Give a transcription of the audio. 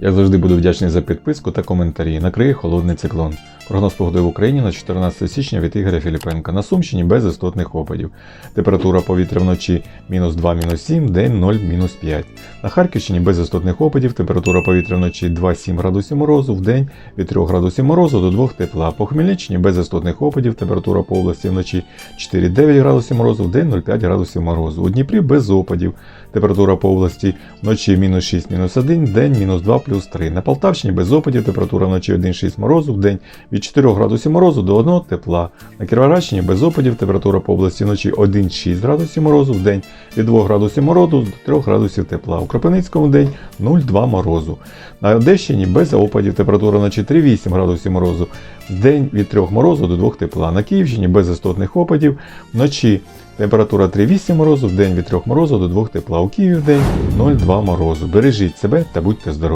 Як завжди буду вдячний за підписку та коментарі. Накриє холодний циклон. Прогноз погоди в Україні на 14 січня від Ігоря Філіпенка. На Сумщині без істотних опадів. Температура повітря вночі мінус 2, мінус 7, день 0, мінус 5. На Харківщині без істотних опадів. Температура повітря вночі 2-7 градусів морозу, в день від 3 градусів морозу до 2 тепла. По Хмельниччині без істотних опадів. Температура по області вночі 4-9 градусів морозу, в день 0,5 градусів морозу. У Дніпрі без опадів. Температура по області вночі мінус 6, мінус 1, день мінус 2, плюс 3. На Полтавщині без опадів, температура вночі 1,6 морозу, в день від 4 градусів морозу до 1 тепла. На Кіровоградщині без опадів, температура по області вночі 1,6 градусів морозу, в день від 2 градусів морозу до 3 градусів тепла. У Кропивницькому день 0,2 морозу. На Одещині без опадів, температура вночі 3,8 градусів морозу, в день від 3 морозу до 2 тепла. На Київщині без істотних опадів, вночі Температура 3,8 морозу, в день від 3 морозу до 2 тепла. У Києві в день 0,2 морозу. Бережіть себе та будьте здорові!